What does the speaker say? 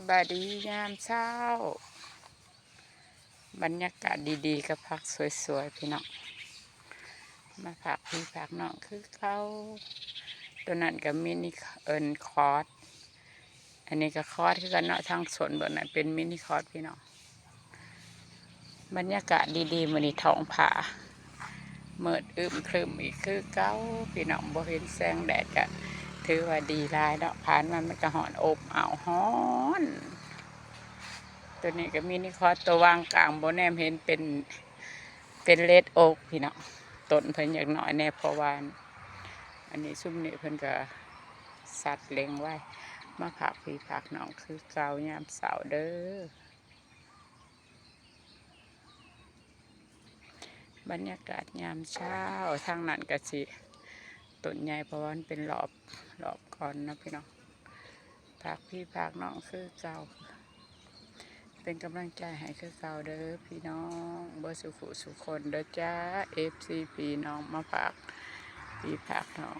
สบายดียามเช้า บรรยากาศดีๆกับพักสวยๆพี่น้องมาผักพี่ผักน้องคือเขาตัวนั้นกับมินิเอินคอร์สอันนี้ก็คอร์สคือกันเนาะทางสวนบนนั้นเป็นมินิคอร์สพี่น้องบรรยากาศดีๆมันนี่ท้องผาเมิดอึมครึมอีกคือเก้าพี่น้องบ่เห็นแสงแดดก็ ถือว่าดีลายเนาะผ่านมันมันก็หอนอบอ้าฮ้อน ตัวนี้ก็มินิคอตัววางกลางโบแนมเห็นเป็นเป็นเลดโอกพี่เน้องต้นเพิ่นอย่างน้อยแน่พราะว่าอันนี้ซุ่มนี่เพิ่นก็สัตว์เลงไว้มาผักพี่ผักน้องคือเกายามเสาเด้อบรรยากาศยามเช้าทางนั้นก็สิ ต้นใหญ่เพราะว่ามันเป็นหลอบรอบก่อนนะพี่น้องพักพี่พักน้องคือเก่า เป็นกำลังใจให้คือเก่าเด้อพี่น้องเบอร์สุขุสุคนเด้อจ้าเอฟซีพี่น้องมาพากพี่พักน้อง